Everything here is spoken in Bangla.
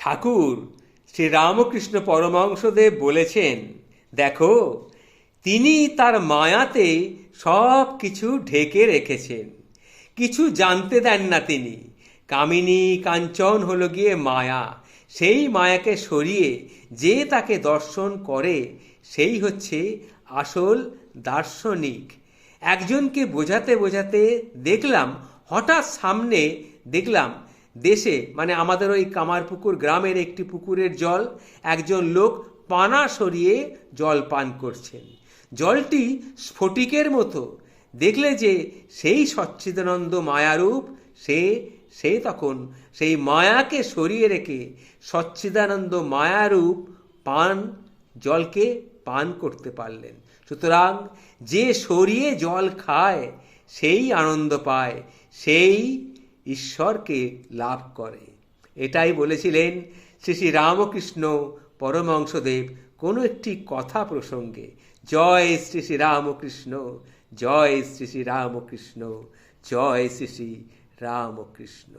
ঠাকুর শ্রী রামকৃষ্ণ পরমহংসদেব বলেছেন, দেখো, তিনি তার মায়াতে সব কিছু ঢেকে রেখেছেন। কিছু জানতে দেন না তিনি। কামিনী কাঞ্চন হলো গিয়ে মায়া। সেই মায়াকে সরিয়ে যে তাকে দর্শন করে, সেই হচ্ছে আসল দার্শনিক। একজনকে বোঝাতে বোঝাতে দেখলাম, হঠাৎ সামনে দেখলাম দেশে মানে আমাদের ওই কামারপুকুর গ্রামের একটি পুকুরের জল, একজন লোক পানা সরিয়ে জল পান করছেন। জলটি স্ফটিকের মতো। দেখলে যে সেই সচ্চিদানন্দ মায়ারূপ, সে সে তখন সেই মায়াকে সরিয়ে রেখে সচ্চিদানন্দ মায়ারূপ পান, জলকে পান করতে পারলেন। সুতরাং যে সরিয়ে জল খায়, সেই আনন্দ পায়, সেই ঈশ্বরকে লাভ করে। এটাই বলেছিলেন শ্রী শ্রী রামকৃষ্ণ পরমংশদেব কোনো একটি কথা প্রসঙ্গে। জয় শ্রী শ্রী রামকৃষ্ণ, জয় শ্রী শ্রী রামকৃষ্ণ, জয় শ্রী শ্রী রামকৃষ্ণ।